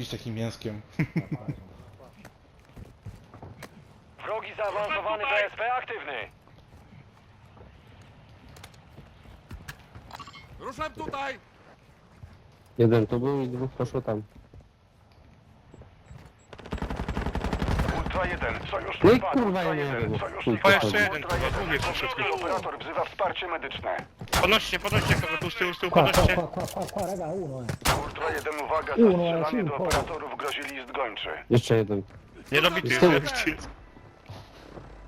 jakimś takim mięskiem. Wrogi zaawansowany BSP aktywny. Ruszam tutaj! Jeden tu był i dwóch poszło tam. Ultra 1, sojusznik No i padł. kurwa, Ultra ja nie 1, wiem. sojusznik To padł. jeszcze jeden, Ultra kurwa, 1, drugi operator wzywa wsparcie medyczne. Podnoście, podnoście kogo tu z tyłu, z tyłu, Qua, qua, podnoście. qua, qua, qua, qua, raga, uno eh. Ultra 1, uwaga, Uno, zastrzelanie do cinco. operatorów grozi list gończy. Jeszcze jeden. Niedobity Z tyłu. już jest.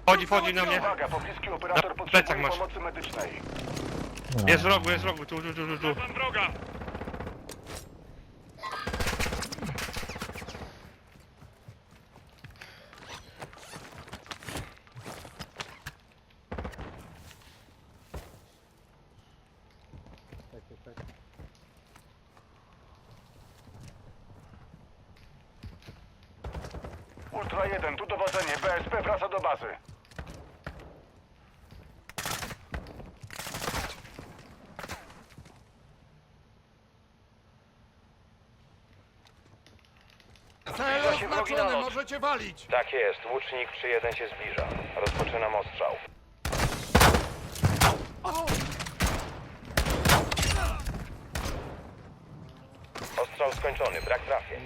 Wchodzi, wchodzi na mnie. Uwaga, pobliski operator Na potrzebuje masz. pomocy medycznej. Jest w rogu, jest w rogu, tu, tu, tu, tu, tu. Ultra 1, tu dowodzenie. BSP wraca do bazy. Cel Zbliża się wrogi oznaczony, nalot. możecie walić! Tak jest, łucznik 3-1 się zbliża. Rozpoczynam ostrzał. Ostrzał skończony, brak trafień.